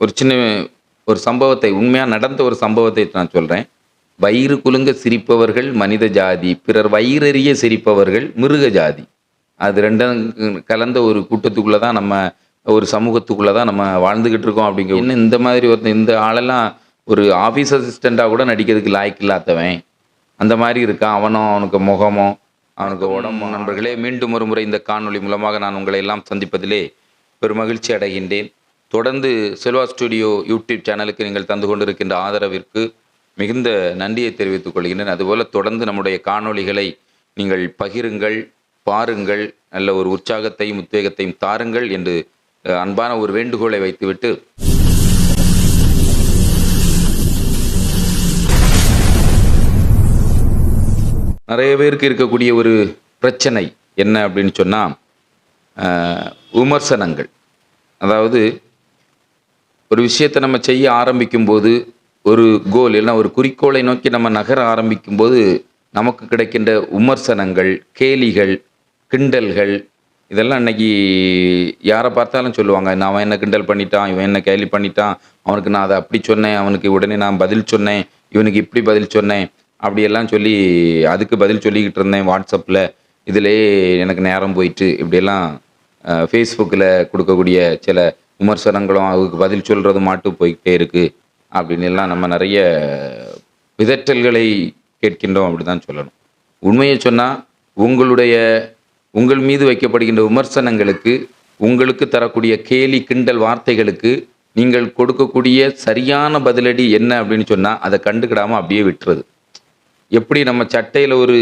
ஒரு சின்ன ஒரு சம்பவத்தை உண்மையாக நடந்த ஒரு சம்பவத்தை நான் சொல்கிறேன் வயிறு குலுங்க சிரிப்பவர்கள் மனித ஜாதி பிறர் வயிறறிய சிரிப்பவர்கள் மிருக ஜாதி. அது ரெண்டும் கலந்த ஒரு கூட்டத்துக்குள்ளே தான் நம்ம ஒரு சமூகத்துக்குள்ளே தான் நம்ம வாழ்ந்துக்கிட்டு இருக்கோம் அப்படிங்கிற இன்னும் இந்த மாதிரி ஒருத்தன் இந்த ஆளெல்லாம் ஒரு ஆஃபீஸ் அசிஸ்டண்ட்டாக கூட நடிக்கிறதுக்கு லாய்க்கு இல்லாதவன். அந்த மாதிரி இருக்கான். அவனும் அவனுக்கு முகமோ அவனுக்கு உடம்போ. நண்பர்களே மீண்டும் ஒரு முறை இந்த காணொலி மூலமாக நான் உங்களை எல்லாம் சந்திப்பதிலே பெரும் மகிழ்ச்சி அடைகின்றேன். தொடர்ந்து செல்வா ஸ்டுடியோ யூடியூப் சேனலுக்கு நீங்கள் தந்து கொண்டிருக்கின்ற ஆதரவிற்கு மிகுந்த நன்றியை தெரிவித்துக் கொள்கின்றேன். அதுபோல் தொடர்ந்து நம்முடைய காணொளிகளை நீங்கள் பகிருங்கள் பாருங்கள் நல்ல ஒரு உற்சாகத்தையும் உத்வேகத்தையும் தாருங்கள் என்று அன்பான ஒரு வேண்டுகோளை வைத்துவிட்டு நிறைய பேருக்கு இருக்கக்கூடிய ஒரு பிரச்சனை என்ன அப்படின்னு சொன்னால் விமர்சனங்கள். அதாவது ஒரு விஷயத்தை நம்ம செய்ய ஆரம்பிக்கும் போது ஒரு கோல் இல்லைன்னா ஒரு குறிக்கோளை நோக்கி நம்ம நகர ஆரம்பிக்கும் போது நமக்கு கிடைக்கின்ற விமர்சனங்கள் கேலிகள் கிண்டல்கள் இதெல்லாம் இன்னைக்கு யாரை பார்த்தாலும் சொல்லுவாங்க. நான் அவன் என்ன கிண்டல் பண்ணிட்டான் இவன் என்ன கேலி பண்ணிட்டான் அவனுக்கு நான் அதை அப்படி சொன்னேன் அவனுக்கு உடனே நான் பதில் சொன்னேன் இவனுக்கு இப்படி பதில் சொன்னேன் அப்படியெல்லாம் சொல்லி அதுக்கு பதில் சொல்லிக்கிட்டு இருந்தேன் வாட்ஸ்அப்பில். இதிலே எனக்கு நேரம் போயிட்டு இப்படியெல்லாம் ஃபேஸ்புக்கில் கொடுக்கக்கூடிய சில விமர்சனங்களும் அதுக்கு பதில் சொல்கிறது மாட்டு போய்கிட்டே இருக்குது அப்படின்னு எல்லாம் நம்ம நிறைய பிதற்றல்களை கேட்கின்றோம் அப்படி தான் சொல்லணும். உண்மையை சொன்னால் உங்களுடைய உங்கள் மீது வைக்கப்படுகின்ற விமர்சனங்களுக்கு உங்களுக்கு தரக்கூடிய கேலி கிண்டல் வார்த்தைகளுக்கு நீங்கள் கொடுக்கக்கூடிய சரியான பதிலடி என்ன அப்படின்னு சொன்னால் அதை கண்டுக்கிடாமல் அப்படியே விட்டுறது. எப்படி நம்ம சட்டையில் ஒரு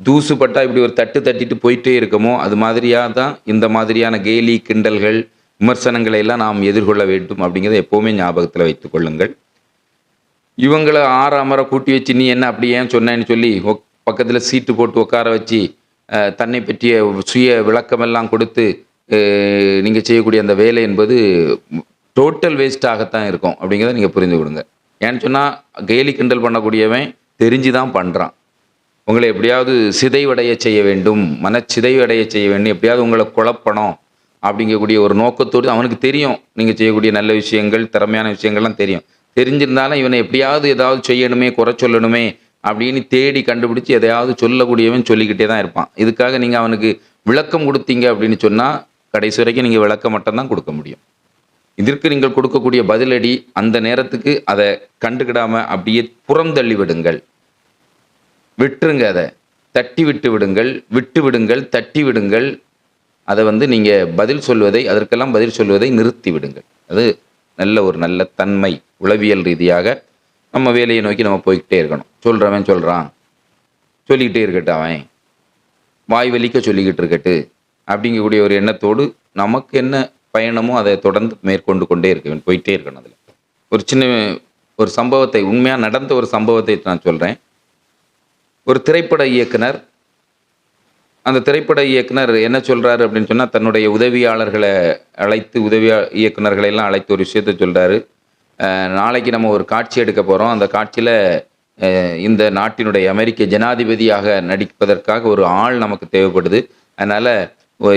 தூசு இப்படி ஒரு தட்டு தட்டிட்டு போயிட்டே இருக்கமோ அது மாதிரியாக தான் இந்த மாதிரியான கேலி கிண்டல்கள் விமர்சனங்களை எல்லாம் நாம் எதிர்கொள்ள வேண்டும் அப்படிங்கிறத எப்போவுமே ஞாபகத்தில் வைத்துக் கொள்ளுங்கள் இவங்களை ஆற அமர கூட்டி வச்சு நீ என்ன அப்படி ஏன் சொன்னேன்னு சொல்லி பக்கத்தில் சீட்டு போட்டு உட்கார வச்சு தன்னை பற்றிய சுய விளக்கமெல்லாம் கொடுத்து நீங்கள் செய்யக்கூடிய அந்த வேலை என்பது டோட்டல் வேஸ்ட்டாகத்தான் இருக்கும் அப்படிங்கிறத நீங்கள் புரிந்து கொடுங்க ஏன்னு சொன்னால் கேலி கிண்டல் பண்ணக்கூடியவன் தெரிஞ்சு தான் பண்ணுறான் உங்களை எப்படியாவது சிதைவடைய செய்ய வேண்டும் மனச்சிதைவடைய செய்ய வேண்டும் எப்படியாவது உங்களை குழப்பணும் அப்படிங்கக்கூடிய ஒரு நோக்கத்தோடு அவனுக்கு தெரியும். நீங்கள் செய்யக்கூடிய நல்ல விஷயங்கள் திறமையான விஷயங்கள்லாம் தெரியும். தெரிஞ்சிருந்தாலும் இவனை எப்படியாவது ஏதாவது செய்யணுமே குறை சொல்லணுமே அப்படின்னு தேடி கண்டுபிடிச்சி எதையாவது சொல்லக்கூடியவன் சொல்லிக்கிட்டே தான் இருப்பான். இதுக்காக நீங்கள் அவனுக்கு விளக்கம் கொடுத்தீங்க அப்படின்னு சொன்னால் கடைசி வரைக்கும் நீங்கள் விளக்கம் மட்டும்தான் கொடுக்க முடியும். இதற்கு நீங்கள் கொடுக்கக்கூடிய பதிலடி அந்த நேரத்துக்கு அதை கண்டுக்கிடாமல் அப்படியே புறந்தள்ளி விடுங்கள். விட்டுருங்க அதை. தட்டி விட்டு விடுங்கள் விட்டு விடுங்கள் தட்டி விடுங்கள். அதை வந்து நீங்கள் பதில் சொல்வதை அதற்கெல்லாம் பதில் சொல்வதை நிறுத்தி விடுங்கள். அது நல்ல ஒரு நல்ல தன்மை உளவியல் ரீதியாக நம்ம வேலையை நோக்கி நம்ம போய்கிட்டே இருக்கணும். சொல்கிறவன் சொல்கிறான் சொல்லிக்கிட்டே இருக்கட்டும் அவன். வாய் வலிக்க சொல்லிக்கிட்டு இருக்கட்டு. அப்படிங்கக்கூடிய ஒரு எண்ணத்தோடு நமக்கு என்ன பயணமோ அதை தொடர்ந்து மேற்கொண்டு கொண்டே இருக்க போயிட்டே இருக்கணும் அதில். ஒரு சின்ன ஒரு சம்பவத்தை உண்மையாக நடந்த ஒரு சம்பவத்தை நான் சொல்கிறேன் ஒரு திரைப்பட இயக்குனர் அந்த திரைப்பட இயக்குனர் என்ன சொல்கிறாரு அப்படின்னு சொன்னால் தன்னுடைய உதவியாளர்களை அழைத்து உதவியா இயக்குனர்களை எல்லாம் அழைத்து ஒரு விஷயத்த சொல்கிறாரு நாளைக்கு நம்ம ஒரு காட்சி எடுக்க போகிறோம் அந்த காட்சியில் இந்த நாட்டினுடைய அமெரிக்க ஜனாதிபதியாக நடிப்பதற்காக ஒரு ஆள் நமக்கு தேவைப்படுது. அதனால்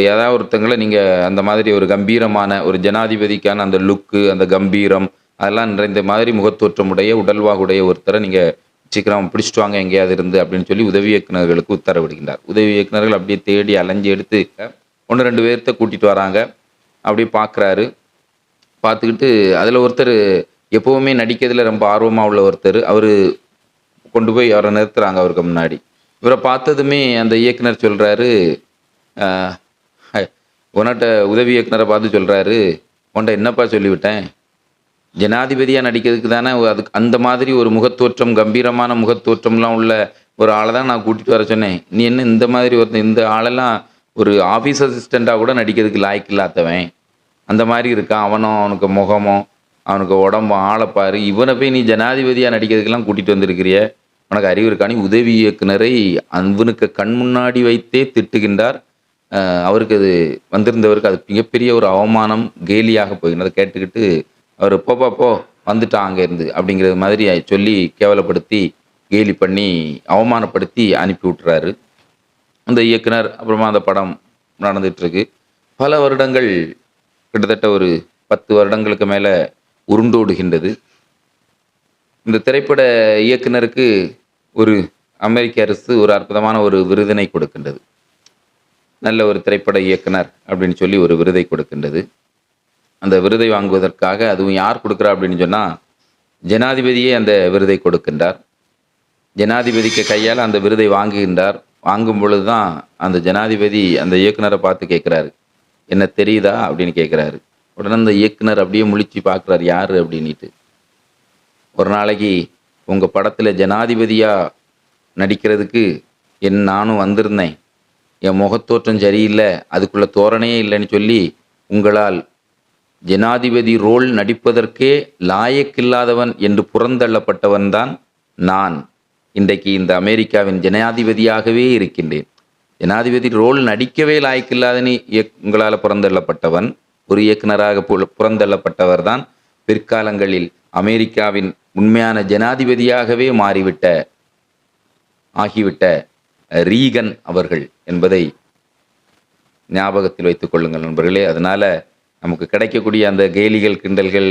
ஏதாவது ஒருத்தங்களை நீங்கள் அந்த மாதிரி ஒரு கம்பீரமான ஒரு ஜனாதிபதிக்கான அந்த லுக்கு அந்த கம்பீரம் அதெல்லாம் நிறைந்த மாதிரி முகத்தோற்றமுடைய உடல்வாகுடைய ஒருத்தரை நீங்கள் சீக்கிரம் பிடிச்சிட்டு வாங்க எங்கேயாவது இருந்து அப்படின்னு சொல்லி உதவி இயக்குநர்களுக்கு உத்தரவிடுகின்றார். உதவி இயக்குநர்கள் அப்படியே தேடி அலைஞ்சு எடுத்து ஒன்று ரெண்டு பேர்த்த கூட்டிகிட்டு வராங்க. அப்படியே பார்க்குறாரு பார்த்துக்கிட்டு அதில் ஒருத்தர் எப்போவுமே நடிக்கிறதுல ரொம்ப ஆர்வமாக உள்ள ஒருத்தர். அவர் கொண்டு போய் அவரை நிறுத்துகிறாங்க அவருக்கு முன்னாடி. இவரை பார்த்ததுமே அந்த இயக்குனர் சொல்கிறாரு உன்கிட்ட உதவி இயக்குனரை பார்த்து சொல்கிறாரு உன்ட்ட என்னப்பா சொல்லிவிட்டேன்? ஜனாதிபதியாக நடிக்கிறதுக்கு தானே அதுக்கு அந்த மாதிரி ஒரு முகத்தோற்றம் கம்பீரமான முகத்தோற்றம்லாம் உள்ள ஒரு ஆளை தான் நான் கூட்டிகிட்டு வர சொன்னேன். நீ என்ன இந்த மாதிரி ஒரு இந்த ஆளெல்லாம் ஒரு ஆஃபீஸ் அசிஸ்டண்ட்டாக கூட நடிக்கிறதுக்கு லாய்க்கு இல்லாதவன். அந்த மாதிரி இருக்கான். அவனும் அவனுக்கு முகமும் அவனுக்கு உடம்பும் ஆளைப்பாரு இவனை போய் நீ ஜனாதிபதியாக நடிக்கிறதுக்கெல்லாம் கூட்டிகிட்டு வந்திருக்கிறிய? உனக்கு அறிவு இருக்கானி உதவி இயக்குனரை அவனுக்கு கண் முன்னாடி வைத்தே திட்டுகின்றார். அவருக்கு அது வந்திருந்தவருக்கு அது மிகப்பெரிய ஒரு அவமானம் கேலியாக போகின்றது அதை கேட்டுக்கிட்டு அவர் போப்பா போ வந்துட்டான் அங்கேருந்து அப்படிங்கிறது மாதிரி சொல்லி கேவலப்படுத்தி கேலி பண்ணி அவமானப்படுத்தி அனுப்பி விட்டுறாரு. அந்த இயக்குனர் அப்புறமா அந்த படம் நடந்துகிட்ருக்கு. இருக்கு பல வருடங்கள் கிட்டத்தட்ட ஒரு பத்து வருடங்களுக்கு மேலே உருண்டோடுகின்றது இந்த திரைப்பட இயக்குனருக்கு ஒரு அமெரிக்க அரசு ஒரு அற்புதமான ஒரு விருதினை கொடுக்கின்றது. நல்ல ஒரு திரைப்பட இயக்குனர் அப்படின்னு சொல்லி ஒரு விருதை கொடுக்கின்றது. அந்த விருதை வாங்குவதற்காக அதுவும் யார் கொடுக்குறா அப்படின்னு சொன்னால் ஜனாதிபதியே அந்த விருதை கொடுக்கின்றார். ஜனாதிபதிக்கு கையால் அந்த விருதை வாங்குகின்றார். வாங்கும் பொழுது தான் அந்த ஜனாதிபதி அந்த இயக்குனரை பார்த்து கேட்குறாரு என்ன தெரியுதா? அப்படின்னு கேட்குறாரு. உடனே அந்த இயக்குனர் அப்படியே முழிச்சு பார்க்குறாரு யார்? அப்படின்ட்டு ஒரு நாளைக்கு உங்கள் படத்தில் ஜனாதிபதியாக நடிக்கிறதுக்கு என் நானும் வந்திருந்தேன். என் முகத்தோற்றம் சரியில்லை அதுக்குள்ள தோரணையே இல்லைன்னு சொல்லி உங்களால் ஜனாதிபதி ரோல் நடிப்பதற்கே லாயக்கில்லாதவன் என்று புறந்தள்ளப்பட்டவன்தான் நான். இன்றைக்கு இந்த அமெரிக்காவின் ஜனாதிபதியாகவே இருக்கின்றேன். ஜனாதிபதி ரோல் நடிக்கவே லாயக்கில்லாதனி உங்களால் புறந்தள்ளப்பட்டவன் ஒரு இயக்குனராக பு- புறந்தள்ளப்பட்டவர் தான். பிற்காலங்களில் அமெரிக்காவின் உண்மையான ஜனாதிபதியாகவே மாறிவிட்ட ஆகிவிட்ட ரீகன் அவர்கள் என்பதை ஞாபகத்தில் வைத்துக் கொள்ளுங்கள் நண்பர்களே. அதனால நமக்கு கிடைக்கக்கூடிய அந்த கேலிகள் கிண்டல்கள்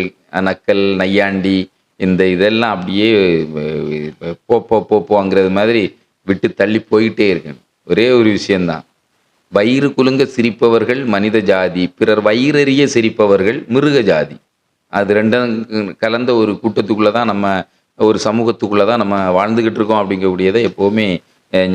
நக்கல் நையாண்டி இந்த இதெல்லாம் அப்படியே போப்போ போ போ போ போங்கிறது மாதிரி விட்டு தள்ளி போயிட்டே இருக்கணும். ஒரே ஒரு விஷயந்தான் வயிறு குலுங்க சிரிப்பவர்கள் மனித ஜாதி பிறர் வயிறறிய சிரிப்பவர்கள் மிருக ஜாதி. அது ரெண்டும் கலந்த ஒரு கூட்டத்துக்குள்ளே தான் நம்ம ஒரு சமூகத்துக்குள்ளே தான் நம்ம வாழ்ந்துக்கிட்டு இருக்கோம் அப்படிங்கக்கூடியதை எப்போவுமே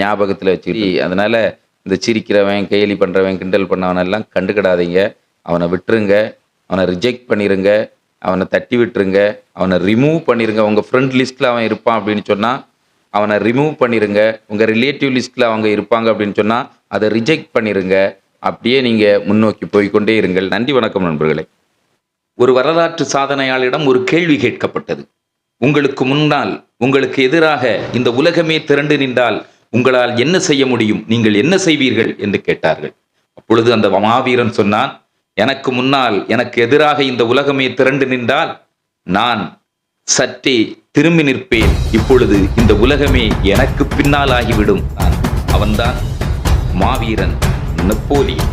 ஞாபகத்தில் வச்சுக்கிட்டு. அதனால் இந்த சிரிக்கிறவன் கேலி பண்ணுறவன் கிண்டல் பண்ணவனெல்லாம் கண்டுக்கிடாதீங்க. அவனை விட்டுருங்க அவனை ரிஜெக்ட் பண்ணிடுங்க அவனை தட்டி விட்டுருங்க அவனை ரிமூவ் பண்ணிடுங்க உங்கள் ஃப்ரெண்ட் லிஸ்ட்டில் அவன் இருப்பான் அப்படின்னு சொன்னால் அவனை ரிமூவ் பண்ணிடுங்க உங்கள் ரிலேட்டிவ் லிஸ்ட்டில் அவங்க இருப்பாங்க அப்படின்னு சொன்னால் அதை ரிஜெக்ட் பண்ணிடுங்க அப்படியே நீங்கள் முன்னோக்கி போய்க்கொண்டே இருங்கள். நன்றி வணக்கம் நண்பர்களே. ஒரு வரலாற்று சாதனையாளரிடம் ஒரு கேள்வி கேட்கப்பட்டது. உங்களுக்கு முன்னால் உங்களுக்கு எதிராக இந்த உலகமே திரண்டு நின்றால் உங்களால் என்ன செய்ய முடியும்? நீங்கள் என்ன செய்வீர்கள்? என்று கேட்டார்கள். அப்பொழுது அந்த மாவீரன் சொன்னான் எனக்கு முன்னால் எனக்கு எதிராக இந்த உலகமே திரண்டு நின்றால் நான் சற்றே திரும்பி நிற்பேன். இப்பொழுது இந்த உலகமே எனக்கு பின்னால் ஆகிவிடும். நான் அவன்தான் மாவீரன் நெப்போலியன்.